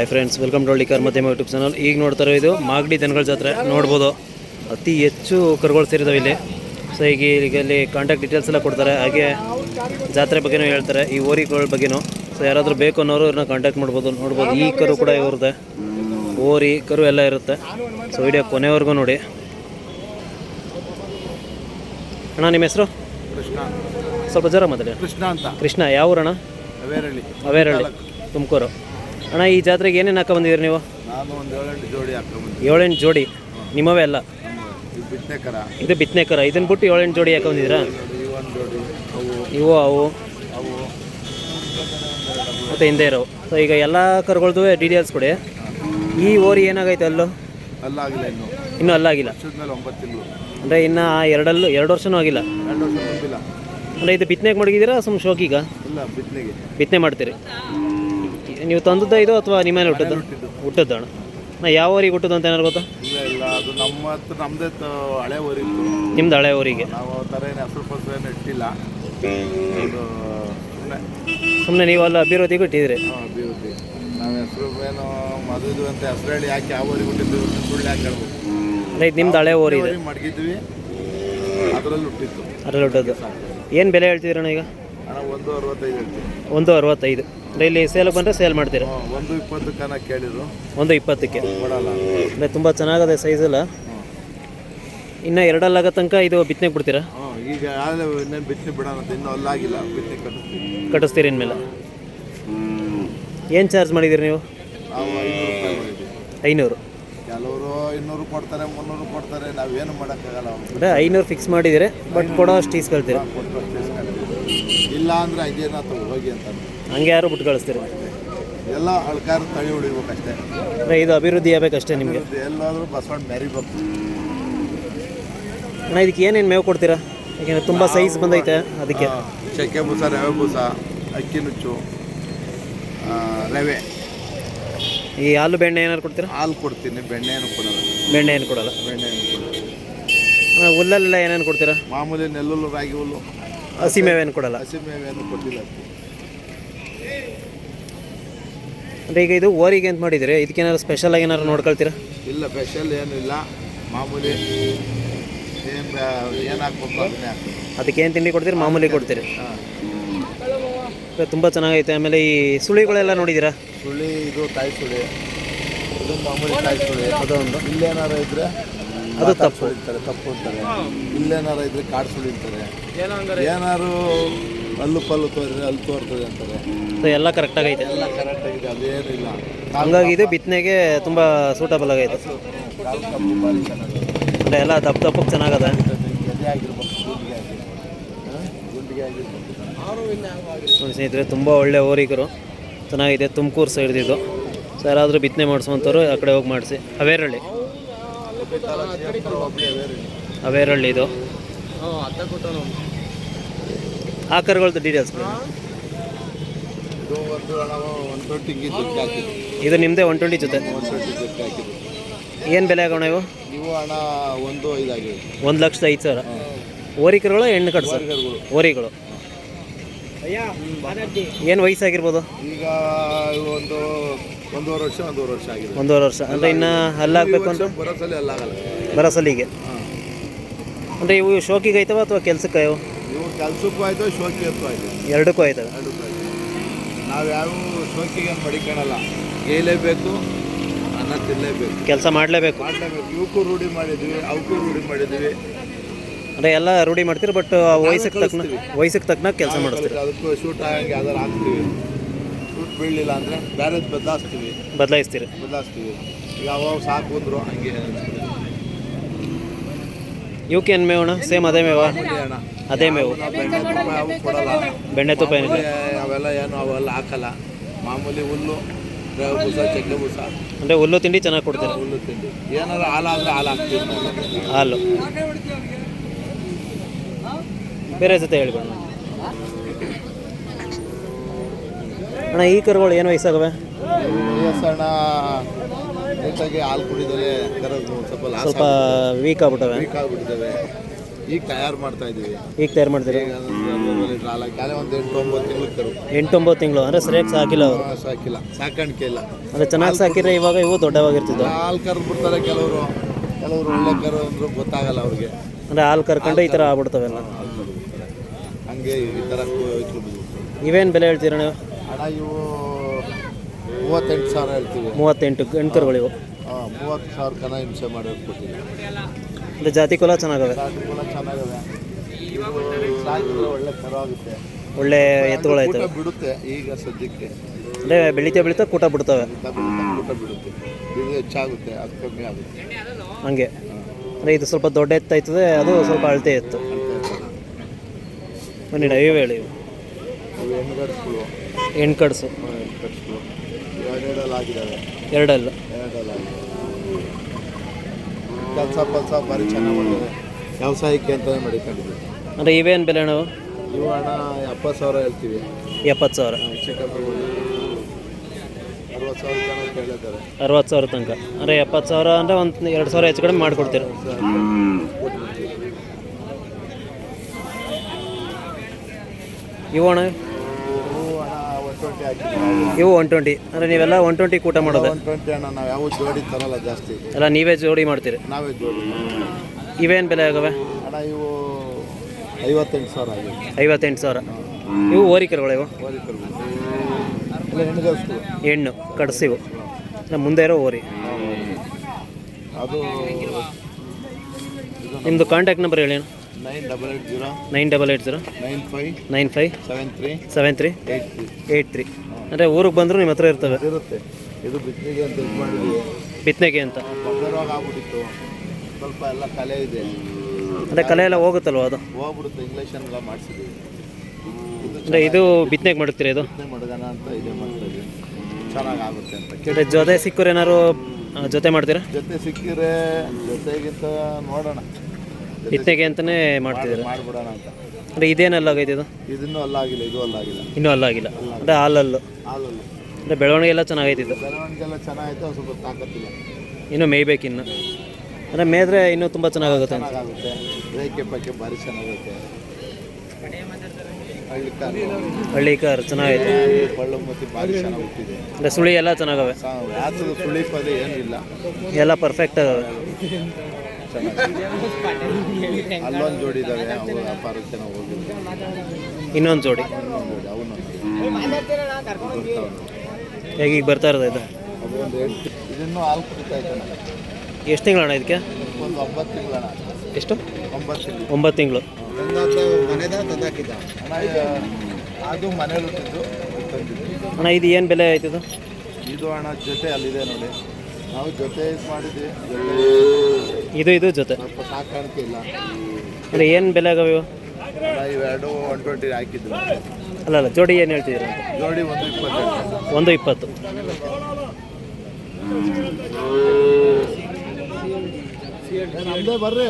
Hi friends welcome to Hallikar ಮಧ್ಯಮ YouTube channel ಈಗ ನೋಡ್ತಾರೆ ಇದು ಮಾಗಡಿ ದನಗಳ ಜಾತ್ರೆ. ನೋಡ್ಬೋದು. ಅತಿ ಹೆಚ್ಚು ಕರುಗಳು ಸೇರಿದಾವೆ ಇಲ್ಲಿ. ಸೊ ಈಗ ಈಗ ಇಲ್ಲಿ ಕಾಂಟ್ಯಾಕ್ಟ್ ಡೀಟೇಲ್ಸ್ ಎಲ್ಲ ಕೊಡ್ತಾರೆ. ಹಾಗೆ ಜಾತ್ರೆ ಬಗ್ಗೆನೂ ಹೇಳ್ತಾರೆ. ಈ ಓರಿಗಳ ಬಗ್ಗೆನೂ. ಸೊ ಯಾರಾದರೂ ಬೇಕು ಅನ್ನೋರು ಇವ್ರನ್ನ ಕಾಂಟ್ಯಾಕ್ಟ್ ಮಾಡ್ಬೋದು. ನೋಡ್ಬೋದು. ಈ ಕರು ಕೂಡ ಇವ್ರದ್ದೆ. ಓರಿ ಕರು ಎಲ್ಲ ಇರುತ್ತೆ. ಸೊ ವಿಡಿಯೋ ಕೊನೆವರೆಗೂ ನೋಡಿ. ಅಣ್ಣ ನಿಮ್ಮ ಹೆಸರು? ಕೃಷ್ಣ. ಸ್ವಲ್ಪ ಜ್ವರ ಮಾತಾಡಿ. ಕೃಷ್ಣ ಅಂತ. ಕೃಷ್ಣ ಯಾವ ಊರಣ್ಣ? ಅವೇರಳ್ಳಿ. ಅವೇರಳ್ಳಿ. ತುಮಕೂರು. ಅಣ್ಣ ಈ ಜಾತ್ರೆಗೆ ಏನೇನು ಹಾಕ ಬಂದಿದ್ದೀರಿ ನೀವು? ನಾನು ಒಂದು ಏಳೆಂಟು ಜೋಡಿ ಹಾಕೊಂಡ್ಬಂದೆ ಏಳೆಂಟು ಜೋಡಿ? ನಿಮ್ಮವೇ ಅಲ್ಲ? ಇದು ಬಿತ್ತನೆ ಕರ ಇದು ಬಿತ್ತನೆ ಕರ ಇದನ್ನ ಬಿಟ್ಟು ಏಳೆಂಟು ಜೋಡಿ ಹಾಕ ಬಂದಿದ್ದೀರಾ? ಈ ಒಂದು ಜೋಡಿ ಅವು. ಇವು ಅವು. ಅವು. ಮತ್ತು ಹಿಂದೆ ಇರೋ ಸೊ ಈಗ ಎಲ್ಲ ಕರುಗಳದ್ದು ಡೀಟೇಲ್ಸ್ ಕೊಡಿ. ಈ ಓರಿ ಏನಾಗೈತೆ ಅಲ್ಲೂ? ಅಲ್ಲಾಗಿಲ್ಲ ಇನ್ನು. ಇನ್ನೂ ಅಲ್ಲಾಗಿಲ್ಲ? ವರ್ಷದ ಮೇಲೆ ಒಂಬತ್ತು ತಿಂಗಳು. ಅಂದರೆ ಇನ್ನು ಎರಡಲ್ಲೂ ಎರಡು ವರ್ಷನೂ ಆಗಿಲ್ಲ? ಎರಡು ವರ್ಷ ತುಂಬಿಲ್ಲ ಅಂದರೆ ಇದು ಬಿತ್ತನೆಗೆ ಮಡಗಿದ್ದೀರಾ ಸುಮ್ ಶೋಕಿಗ? ಇಲ್ಲ ಬಿತ್ತನೆಗೆ. ಬಿತ್ತನೆ ಮಾಡ್ತೀರಿ. ನೀವು ತಂದದ್ದ ಇದು ಅಥವಾ ನಿಮ್ಮನೆ ಹುಟ್ಟದ್ದು? ಹುಟ್ಟದ್ದು. ಅಣ್ಣ ನಾ ಯಾವ ಊರಿಗೆ ಹುಟ್ಟದ್ದು ಅಂತ ಏನಾರು ಗೊತ್ತಾ? ಇಲ್ಲ ಇಲ್ಲ ಅದು ನಮ್ಮ ಹತ್ರ ನಮ್ಮದೇ ಹಳೆ ಊರಿತ್ತು. ನಿಮ್ದು ಹಳೆ ಊರಿಗೆ? ನಾವು ಆ ಥರ ಏನು ಹೆಸರು ಪಸರು ಏನು ಇಟ್ಟಿಲ್ಲ. ಇದು ಸುಮ್ಮನೆ ಸುಮ್ಮನೆ ನೀವು ಅಲ್ಲಿ ಅಭಿವೃದ್ಧಿಗೂ ಇಟ್ಟಿದ್ರಿ ಅಭಿವೃದ್ಧಿ. ನಾವು ಹೆಸರು ಏನು ಮದುವೆ ಅಂತ ಹೆಸರು ಹೇಳಿ ಯಾಕೆ ಯಾವ ಊರಿಗೆ ಹುಟ್ಟಿದ್ವಿ ಸುಳ್ಳು ಯಾಕೆ ಹೇಳ್ಬೇಕು? ನಿಮ್ದು ಹಳೆ ಊರಿಗೆ ಮಡಗಿದ್ವಿ. ಅದರಲ್ಲಿ ಹುಟ್ಟಿತ್ತು. ಅದ್ರಲ್ಲಿ ಹುಟ್ಟದ್ದು. ಏನು ಬೆಲೆ ಹೇಳ್ತಿದ್ರಣ್ಣ ಈಗ? ಒಂದು ಅರವತ್ತೈದು ಹೇಳ್ತೀನಿ ಒಂದು ಅರವತ್ತೈದು. ಇಲ್ಲಿ ಸೇಲ್ಗೆ ಬಂದರೆ ಸೇಲ್ ಮಾಡ್ತೀರಾ? ಒಂದು ಇಪ್ಪತ್ತು ಕನ ಕೇಳಿದ್ರು. ಒಂದು ಇಪ್ಪತ್ತಕ್ಕೆ. ಕೊಡಲ್ಲ. ಅಂದರೆ ತುಂಬ ಚೆನ್ನಾಗದೆ ಸೈಜ್ ಎಲ್ಲ. ಇನ್ನು ಎರಡಲ್ಲಾಗ ತನಕ ಇದು ಬಿತ್ತನೆಗೆ ಬಿಡ್ತೀರಾ? ಹ್ಞೂ ಈಗ ಆಗಲೇ ಇನ್ನೇನು ಬಿತ್ತನೆ ಬಿಡೋಣ ಅಂತ ಇನ್ನೂ ಅಲ್ಲಾಗಿಲ್ಲ ಬಿತ್ತನೆ ಕಟ್ಟಿಸ್ತೀವಿ ಕಟ್ಟಿಸ್ತೀರಿ ಇನ್ಮೇಲೆ. ಏನು ಚಾರ್ಜ್ ಮಾಡಿದ್ದೀರಿ ನೀವು? ನಾವು ಐನೂರು ರೂಪಾಯಿ ಐನೂರು. ಕೆಲವರು ಇನ್ನೂರು ಕೊಡ್ತಾರೆ ಮುನ್ನೂರು ಕೊಡ್ತಾರೆ ನಾವೇನು ಮಾಡೋಕ್ಕಾಗಲ್ಲ ಅವ್ರು. ಅಂದರೆ ಐನೂರು ಫಿಕ್ಸ್ ಮಾಡಿದ್ದೀರಿ ಬಟ್ ಕೊಡೋ ಅಷ್ಟು ಇಸ್ಕೊಳ್ತೀರಾ ಕೊಟ್ಟು. ಇಲ್ಲ ಅಂದರೆ ಹಂಗೇನಾತು ಹೋಗಿ ಅಂತ ಹಂಗೆ ಯಾರು ಬಿಟ್ಟು ಕಳಿಸ್ತೀರಿ? ಎಲ್ಲ ಅಳ್ಕಾರ ತಳಿ ಉಳಿಬೇಕಷ್ಟೇ. ಅಂದರೆ ಇದು ಅಭಿವೃದ್ಧಿ ಆಗಬೇಕಷ್ಟೇ ನಿಮಗೆ? ಎಲ್ಲಾದರೂ ಬಸವಣ್ಣ ಮೆರಿಬೇಕು. ಅಣ್ಣ ಇದಕ್ಕೆ ಏನೇನು ಮೇವು ಕೊಡ್ತೀರಾ? ಯಾಕೆಂದರೆ ತುಂಬ ಸೈಜ್ ಬಂದೈತೆ ಅದಕ್ಕೆ. ಆ, ಚಕ್ಕೆ ಬೂಸ ರವೆ ಬೂಸ ಅಕ್ಕಿ ನುಚ್ಚು ಆ, ರವೆ. ಈ ಹಾಲು ಬೆಣ್ಣೆ ಏನಾದ್ರು ಕೊಡ್ತೀರಾ? ಹಾಲು ಕೊಡ್ತೀನಿ ಬೆಣ್ಣೆ ಏನು ಕೊಡೋಲ್ಲ. ಬೆಣ್ಣೆ ಏನು ಕೊಡಲ್ಲ. ಬೆಣ್ಣೆ ಏನು ಕೊಡೋಲ್ಲ. ಅಣ್ಣ, ಹುಲ್ಲಲ್ಲೆಲ್ಲ ಏನೇನು ಕೊಡ್ತೀರಾ? ಮಾಮೂಲಿ ನೆಲ್ಲುಲ್ಲು ರಾಗಿ ಹುಲ್ಲು. ಹಸಿ ಮೇವೇನು ಕೊಡಲ್ಲ. ಹಸಿ ಮೇವೇನು ಕೊಟ್ಟಿಲ್ಲ. ಅಂದರೆ ಈಗ ಇದು ಓರಿಗೆ ಅಂತ ಮಾಡಿದರೆ ಇದಕ್ಕೇನಾದ್ರು ಸ್ಪೆಷಲಾಗಿ ಏನಾದ್ರು ನೋಡ್ಕೊಳ್ತೀರಾ? ಇಲ್ಲ ಸ್ಪೆಷಲ್ ಏನು ಇಲ್ಲ. ಮಾಮೂಲಿ ಏನು ಹಾಕ್ಬೇಕು ಅದನ್ನೇ ಹಾಕ್ಬೇಕು. ಅದಕ್ಕೆ ಏನು ತಿಂಡಿ ಕೊಡ್ತೀರಿ? ಮಾಮೂಲಿ ಕೊಡ್ತೀರಿ. ತುಂಬ ಚೆನ್ನಾಗೈತೆ. ಆಮೇಲೆ ಈ ಸುಳಿಗಳೆಲ್ಲ ನೋಡಿದ್ದೀರಾ ಸುಳಿ ಇದು ತಾಯಿ ಸುಳಿ. ಇದು ಮಾಮೂಲಿ ತಾಯಿ ಸುಳಿ. ಅದೊಂದು ಇಲ್ಲೇನಾರು ಇದ್ರೆ ಅದು ತಪ್ಪು. ಇರ್ತಾರೆ ತಪ್ಪು ಅಂತಾರೆ. ಇಲ್ಲೇನಾರ ಇದ್ರೆ ಕಾಡು ಸುಳಿತಾರೆ ಏನಾರು ಅಲ್ಲು ಪಲ್ಲು ತೋರಿದ್ರೆ ಅಲ್ಲಿ ತೋರ್ತದೆ ಅಂತಾರೆ. ಸೊ ಎಲ್ಲ ಕರೆಕ್ಟಾಗೈತೆ ಎಲ್ಲ ಕರೆಕ್ಟ್ ಆಗಿದೆ ಅದೇನಿಲ್ಲ ಹಂಗಾಗಿ ಇದು ಬಿತ್ತನೆಗೆ ತುಂಬ ಸೂಟಬಲ್ ಆಗೈತೆ ಕಾಲು ಕಬ್ಬು ಭಾರಿ ಚೆನ್ನಾಗಿದೆ ಅಂದರೆ ಎಲ್ಲ ದಪ್ಪ ದಪ್ಪಕ್ಕೆ ಚೆನ್ನಾಗದ? ಎದೆ ಗುಂಡಿಗೆ? ಗುಂಡಿಗೆ ನೋಡಿ ಸ್ನೇಹಿತರೆ ತುಂಬ ಒಳ್ಳೆ ಓರಿಗರು. ಚೆನ್ನಾಗಿದೆ ತುಮಕೂರು ಸೈಡ್ದಿದ್ದು ಸೊ ಯಾರಾದರೂ ಬಿತ್ತನೆ ಮಾಡಿಸುವಂಥವ್ರು ಆ ಕಡೆ ಹೋಗಿ ಮಾಡಿಸಿ. ಅವೇರಳ್ಳಿ ಅವೇರಳ್ಳಿ ಇದು ಆ ಕರುಗಳದ್ದು ಡೀಟೇಲ್ಸ್ ಇದು ನಿಮ್ಮದೇ ಒನ್ ಟ್ವೆಂಟಿ ಜೊತೆ? ಒನ್ ಟ್ವೆಂಟಿ ಏನು ಬೆಲೆ ಆಗೋಣ ಇವು? ಹಣ ಒಂದು ಒಂದು ಲಕ್ಷದ ಐದು ಸಾವಿರ. ಓರಿಕರುಗಳು ಹೆಣ್ಣು ಕಟ್ಸ ಸರ್? ಓರಿಗಳು ಏನು ವಯಸ್ಸಾಗಿರ್ಬೋದು? ಈಗ ಒಂದು ಒಂದೂವರೆ ವರ್ಷ ಒಂದೂವರೆ ವರ್ಷ ಆಗಿದೆ. ಒಂದೂವರೆ ವರ್ಷ. ಅಂದರೆ ಇನ್ನು ಹಲ್ಲಾಗಬೇಕು ಅಂತ? ಬರೋಸಲ್ಲಿ ಎಲ್ಲ ಆಗಲ್ಲ. ಬರಸಲಿಗೆ ಅಂದರೆ ಇವು ಶೋಕಿಗೆ ಆಯ್ತವ ಅಥವಾ ಕೆಲ್ಸಕ್ಕೆ ಇವು? ಇವು ಕೆಲ್ಸಕ್ಕೂ ಆಯಿತು ಶೋಕಿಯಕ್ಕೂ ಆಯಿತು ಎರಡಕ್ಕೂ ಆಯ್ತವೆ? ಎರಡಕ್ಕೂ ಆಯಿತು. ನಾವು ಯಾವ ಶೋಕಿಗೆ ಮಡಿಕೊಳ್ಳಲ್ಲ ಗೇಯಲೇಬೇಕು ಅನ್ನ ತಿನ್ನಲೇಬೇಕು ಕೆಲಸ ಮಾಡಲೇಬೇಕು. ಮಾಡಲೇಬೇಕು. ಇವಕ್ಕೂ ರೂಢಿ ಮಾಡಿದ್ವಿ ಅವಕ್ಕೂ ರೂಢಿ ಮಾಡಿದ್ವಿ. ಅಂದರೆ ಎಲ್ಲ ರೂಢಿ ಮಾಡ್ತೀರಿ ಬಟ್ ವಯಸ್ಸಿಗೆ ತಕ್ಕನ ವಯಸ್ಸಿಗೆ ತಕ್ಕನಾಗ ಕೆಲಸ ಮಾಡಿಸ್ತೀರಿ? ಅದಕ್ಕೂ ಶೂಟ್ ಆಗಂಗೆ ಯಾವ್ದಾರು ಹಾಕ್ತೀವಿ. ಬೀಳಲಿಲ್ಲ ಅಂದರೆ ಬೇರೆ ಬದಲಾಯಿಸ್ತೀವಿ. ಬದಲಾಯಿಸ್ತೀರಿ. ಬದಲಾಯಿಸ್ತೀವಿ. ಯಾವ ಸಾಕು ಅಂದ್ರು ಹಂಗೆ. ಇವಕ್ಕೆ ಏನು ಮೇವಣ ಸೇಮ್ ಅದೇ ಮೇವ? ಅದೇ ಮೇವು ಬೆಣ್ಣೆ ತುಪ್ಪ ಯಾವ ಕೊಡಲ್ಲ. ಬೆಣ್ಣೆ ತುಪ್ಪ ಏನಿಲ್ಲ ಅವೆಲ್ಲ ಏನು ಅವೆಲ್ಲ ಹಾಕಲ್ಲ. ಮಾಮೂಲಿ ಹುಲ್ಲು ಬೂಸ ಚಕ್ಕೆ ಬೂಸ ಅಂದರೆ ಹುಲ್ಲು ತಿಂಡಿ ಚೆನ್ನಾಗಿ ಕೊಡ್ತಾರೆ. ಹುಲ್ಲು ತಿಂಡಿ. ಏನಾದ್ರು ಹಾಲು ಆದರೆ ಹಾಲು ಹಾಕ್ತೀವಿ ಹಾಲು. ಬೇರೆ ಜೊತೆ ಹೇಳ್ಬೇಡ ಅಣ್ಣ ಈ ಕರುಗಳು ಏನು ವಯಸ್ಸಾಗವೆ? ಅಣ್ಣ ನೀಟಾಗಿ ಹಾಲು ಕುಡಿದರೆ ಸ್ವಲ್ಪ ಸ್ವಲ್ಪ ವೀಕ್ ಆಗ್ಬಿಟ್ಟವೆ ವೀಕ್ ಆಗ್ಬಿಟ್ಟಿದ್ದಾವೆ ಈಗ ತಯಾರು ಮಾಡ್ತಾ ಇದೀವಿ ಈಗ ತಯಾರು ಮಾಡ್ತೀರಿ? ಒಂದು ಎಂಟು ಒಂಬತ್ತು ತಿಂಗಳು ಕರು. ಎಂಟೊಂಬತ್ತು ತಿಂಗಳು ಅಂದರೆ ಸರಿಯಾಗಿ ಸಾಕಿಲ್ಲ ಅವರು? ಸಾಕಿಲ್ಲ. ಸಾಕಾಣಿಕೆ ಇಲ್ಲ. ಅಂದರೆ ಚೆನ್ನಾಗಿ ಸಾಕಿದ್ರೆ ಇವಾಗ ಇವು ದೊಡ್ಡವಾಗಿರ್ತಿದ್ವು ಹಾಲು ಕರ್ದು ಬಿಡ್ತಾರೆ ಕೆಲವರು. ಕೆಲವರು ಒಳ್ಳೆ ಕರು ಅಂದ್ರು ಗೊತ್ತಾಗಲ್ಲ ಅವ್ರಿಗೆ. ಅಂದರೆ ಹಾಲು ಕರ್ಕೊಂಡು ಈ ಥರ ಕರು ಹಂಗೆ ಈ ಥರ ನೀವೇನು ಇವೇನು ಬೆಲೆ ಹೇಳ್ತೀರ ನೀವು? ಇವು ಮೂವತ್ತೆಂಟು ಸಾವಿರ ಹೇಳ್ತೀವಿ. ಮೂವತ್ತೆಂಟು ಇವು ಹಾಂ ಮೂವತ್ತು ಸಾವಿರ ಕನ ಹಿಂಸೆ ಮಾಡಿ ಅಂದರೆ ಜಾತಿ ಕುಲ ಚೆನ್ನಾಗವೆ? ಇವು ಸಾಕಿದ್ರೆ ಒಳ್ಳೆ ಒಳ್ಳೆ ಬಿಡುತ್ತೆ ಈಗ ಸದ್ಯಕ್ಕೆ. ಅಂದರೆ ಬೆಳಿತಾ ಬೆಳಿತಾ ಕೂಟ ಬಿಡ್ತವೆ. ಬಿಡುತ್ತೆ. ಇದು ಹೆಚ್ಚಾಗುತ್ತೆ ಅದು ಕಮ್ಮಿ ಆಗುತ್ತೆ. ಹಂಗೆ. ಅಂದರೆ ಇದು ಸ್ವಲ್ಪ ದೊಡ್ಡ ಎತ್ತಾಯ್ತದೆ ಅದು ಸ್ವಲ್ಪ ಅಳತೆ ಎತ್ತು. ಬನ್ನಿ ಇವು ಹೇಳಿ ಇವು ಇವು ಹೆಣ್ಗಡ್ಸ್ಗಳು. ಹೆಣ್ಣು ಕಡ್ಸು. ಹೆಣ್ಗಡ್ಸ್ಗಳು ಎರಡೆರಡಲ್ಲಿ ಆಗಿದ್ದಾವೆ ಎರಡಲ್ಲ. ಎರಡಲ್ಲಿ ಕೆಲಸ ಪಲ್ಸ ಭಾರಿ ಚೆನ್ನಾಗಿ ಮಾಡಿದೆ ವ್ಯವಸಾಯಕ್ಕೆ ಅಂತಲೇ ಮಡಿಕೊಂಡಿದ್ವಿ ಅಂದರೆ ಇವೇನು ಬೆಲೆ ನಾವು ಇವು ಹಣ ಎಪ್ಪತ್ತು ಸಾವಿರ ಹೇಳ್ತೀವಿ. ಎಪ್ಪತ್ತು ಸಾವಿರ. ಅರವತ್ತು ಸಾವಿರ ಜನ ಕೇಳಿದ್ದಾರೆ. ಅರವತ್ತು ಸಾವಿರ ತನಕ. ಅಂದರೆ ಎಪ್ಪತ್ತು ಸಾವಿರ ಅಂದರೆ ಒಂದು ಎರಡು ಸಾವಿರ ಹೆಚ್ಚು ಕಡಿಮೆ ಮಾಡಿಕೊಡ್ತೀರ? ಇವು ಅಣ್ಣ ಇವು ಹಣ ಒನ್ ಟ್ವೆಂಟಿ ಹಾಕಿದ್ವಿ ಇವು ಒನ್ ಟ್ವೆಂಟಿ ಅಂದರೆ ನೀವೆಲ್ಲ ಒನ್ ಟ್ವೆಂಟಿ ಕೂಟ ಮಾಡೋದು. ಒನ್ ಟ್ವೆಂಟಿ ಹಣ ನಾವು ಯಾವ ಜೋಡಿ ತರಲ್ಲ ಜಾಸ್ತಿ. ಎಲ್ಲ ನೀವೇ ಜೋಡಿ ಮಾಡ್ತೀರಿ. ನಾವೇ ಜೋಡಿ ಇವೇನು ಬೆಲೆ ಆಗವೆ? ಅಣ್ಣ ಇವು ಐವತ್ತೆಂಟು ಸಾವಿರ ಆಗಿದೆ. ಐವತ್ತೆಂಟು ಸಾವಿರ. ಇವು ಓರಿಕರುಗಳು ಇವು? ಇಲ್ಲ ಹೆಣ್ಣು ಕಡ್ಸಿವು ನಮ್ಮ ಮುಂದೆ ಇರೋ ಓರಿ. ಅದು ನಿಮ್ಮದು ಕಾಂಟ್ಯಾಕ್ಟ್ ನಂಬರ್ ಹೇಳಿ nine double eight zero nine double eight zero nine five nine five seven three seven three eight three eight three. ಅಂದರೆ ಊರಿಗೆ ಬಂದರೂ ನಿಮ್ಮ ಹತ್ರ ಇರ್ತವೆ. ಇರುತ್ತೆ. ಇದು ಬಿತ್ತನೆಗೆ ಅಂತ ಇದು ಮಾಡಿದ್ವಿ. ಬಿತ್ತನೆಗೆ ಅಂತ. ಬೊಬ್ಬೆರೋಗ ಆಗ್ಬಿಟ್ಟಿತ್ತು. ಸ್ವಲ್ಪ ಎಲ್ಲ ಕಲೆ ಇದೆ. ಅಂದರೆ ಕಲೆ ಎಲ್ಲ ಹೋಗುತ್ತಲ್ವ ಅದು? ಹೋಗ್ಬಿಡುತ್ತೆ. ಇಂಗ್ಲೀಷನ್ ಎಲ್ಲ ಮಾಡಿಸಿದ್ವಿ. ಇದು ಅಂದರೆ ಇದು ಬಿತ್ತನೆಗೆ ಮಾಡುತ್ತೀರಿ ಇದು? ಬಿತ್ತನೆ ಮಡಗನ ಅಂತ ಇದೆ ಮಾಡ್ತಾ ಚೆನ್ನಾಗಿ ಆಗುತ್ತೆ ಅಂತ ಅಂದರೆ ಜೊತೆ ಸಿಕ್ಕರು ಏನಾದ್ರು ಆ, ಜೊತೆ ಮಾಡ್ತೀರಾ? ಜೊತೆ ಸಿಕ್ಕಿದ್ರೆ ಜೊತೆಗಿಂತ ನೋಡೋಣ. ಅಂತಾನೆ ಅಂತಲೇ ಅಂದ್ರೆ ಮಾಡ್ಬಿಡೋಣ ಅಂತ. ಅಂದರೆ ಇದೇನೆಲ್ಲ ಆಗೈತೆ ಇದು? ಇದನ್ನೂ ಅಲ್ಲಾಗಿಲ್ಲ ಇದು ಅಲ್ಲಾಗಿಲ್ಲ. ಇನ್ನೂ ಅಲ್ಲಾಗಿಲ್ಲ. ಅಂದರೆ ಹಾಲಲ್ಲು. ಹಾಲಲ್ಲಿ. ಅಂದರೆ ಬೆಳವಣಿಗೆ ಎಲ್ಲ ಚೆನ್ನಾಗೈತೆ ಇದು. ಬೆಳವಣಿಗೆ ಎಲ್ಲ ಚೆನ್ನಾಗಿತ್ತು ಸ್ವಲ್ಪ ತಾಕತ್ತಿಲ್ಲ. ಇನ್ನೂ ಮೇಯ್ಬೇಕು ಇನ್ನು. ಅಂದರೆ ಮೇದ್ರೆ ಇನ್ನು ತುಂಬ ಚೆನ್ನಾಗಾಗುತ್ತೆ ಅಂತ. ಚೆನ್ನಾಗಾಗುತ್ತೆ. ರೇಖೆ ಪಕ್ಕೆ ಭಾರಿ ಚೆನ್ನಾಗುತ್ತೆ ಹಳ್ಳಿ ಕಾರು. ಹಳ್ಳಿ ಕಾರ್ ಚೆನ್ನಾಗೈತೆ. ಬಳ್ಳು ಮತ್ತಿ ಭಾರಿ ಚೆನ್ನಾಗಿ ಹುಟ್ಟಿದೆ ಅಂದರೆ ಸುಳಿ ಎಲ್ಲ ಚೆನ್ನಾಗವೆ. ಯಾತದ ಸುಳಿ ಪದ ಏನಿಲ್ಲ. ಎಲ್ಲ ಪರ್ಫೆಕ್ಟ್ ಆಗವೆ. ಅಲ್ಲೊಂದು ಜೋಡಿ ಇದಾವೆ ಅವು ವ್ಯಾಪಾರ ಚೆನ್ನಾಗಿ ಹೋಗಿಲ್ಲ ಇನ್ನೊಂದು ಜೋಡಿ. ಅವನು ಹೇಗೆ ಈಗ ಬರ್ತಾ ಇರೋದು ಇದು? ಇದನ್ನು ಹಾಲು ಕುಡಿತಾ ಇದ್ದಾನೆ. ಎಷ್ಟು ತಿಂಗಳಣ್ಣ ಇದಕ್ಕೆ? ಒಂದು ಒಂಬತ್ತು ತಿಂಗಳಣ ಎಷ್ಟು? ಒಂಬತ್ತು ತಿಂಗಳು. ಒಂಬತ್ತು ತಿಂಗಳು. ಮನೆದ ತಂದಾಕಿದ್ದ ಅಣ್ಣ ಇದು- ಅದು ಮನೇಲಿ ಅಣ್ಣ ಇದು ಏನು ಬೆಲೆ ಆಯ್ತದು? ಇದು ಹಣ ಜೊತೆ ಅಲ್ಲಿದೆ ನೋಡಿ. ನಾವು ಜೊತೆ ಇದು ಮಾಡಿದ್ವಿ. ಇದು ಇದು ಜೊತೆ. ಸ್ವಲ್ಪ ಸಾಕಾಣಿಕೆ ಇಲ್ಲ. ಅಂದ್ರೆ ಏನು ಬೆಲೆ ಆಗವೆ ಇವು? ಅಣ್ಣ ಇವೆರಡು ಒನ್ ಟ್ವೆಂಟಿ ಹಾಕಿದ್ವಿ ಅಲ್ಲ ಅಲ್ಲ ಜೋಡಿ ಏನು ಹೇಳ್ತಿದ್ದೀರ? ಅಂತ ಜೋಡಿ ಒಂದು ಇಪ್ಪತ್ತು. ಒಂದು ಇಪ್ಪತ್ತು. ನಮ್ದೇ ಬರ್ರಿ.